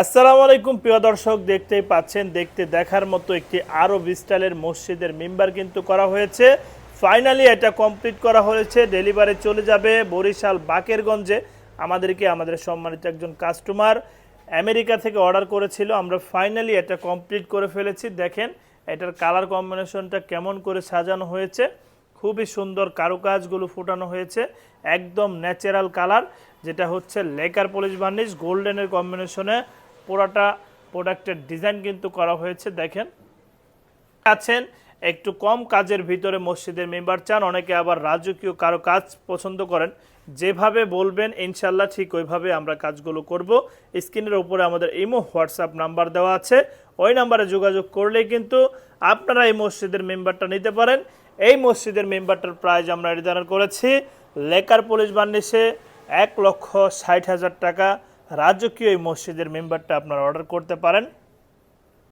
আসসালামু আলাইকুম, প্রিয় দর্শক, দেখতেই পাচ্ছেন, দেখতে দেখার মতো একটি আরব স্টাইলের মসজিদের মেম্বার কিন্তু করা হয়েছে। ফাইনালি এটা কমপ্লিট করা হয়েছে ডেলিভারি চলে যাবে বরিশাল বাকেরগঞ্জে। আমাদেরকে, আমাদের সম্মানিত একজন কাস্টমার আমেরিকা থেকে অর্ডার করেছিল। আমরা ফাইনালি এটা কমপ্লিট করে ফেলেছি। দেখেন, এটার কালার কম্বিনেশনটা কেমন করে সাজানো হয়েছে। খুবই সুন্দর কারুকাজগুলো ফুটানো হয়েছে, একদম ন্যাচারাল কালার যেটা হচ্ছে লেকার পলিশ বার্নিশ গোল্ডেনের কম্বিনেশনে পুরাটা প্রোডাক্টের ডিজাইন কিন্তু করা হয়েছে, দেখেন। আছেন, একটু কম কাজের ভিতরে মসজিদের মেম্বার চান, অনেকে আবার রাজকীয় কারও কাজ পছন্দ করেন। যেভাবে বলবেন ইনশাল্লাহ ঠিক ওইভাবে আমরা কাজগুলো করব। স্ক্রিনের উপরে আমাদের ইমো, হোয়াটসঅ্যাপ নাম্বার দেওয়া আছে। ওই নাম্বারে যোগাযোগ করলেই কিন্তু আপনারা এই মসজিদের মেম্বারটা নিতে পারেন। এই মসজিদের মেম্বারটার প্রাইজ আমরা নির্ধারণ করেছি, লেকার পুলিশ বার্নিশে এক লক্ষ ষাট হাজার টাকা। রাজকীয় এই মসজিদের মেম্বারটা আপনারা অর্ডার করতে পারেন।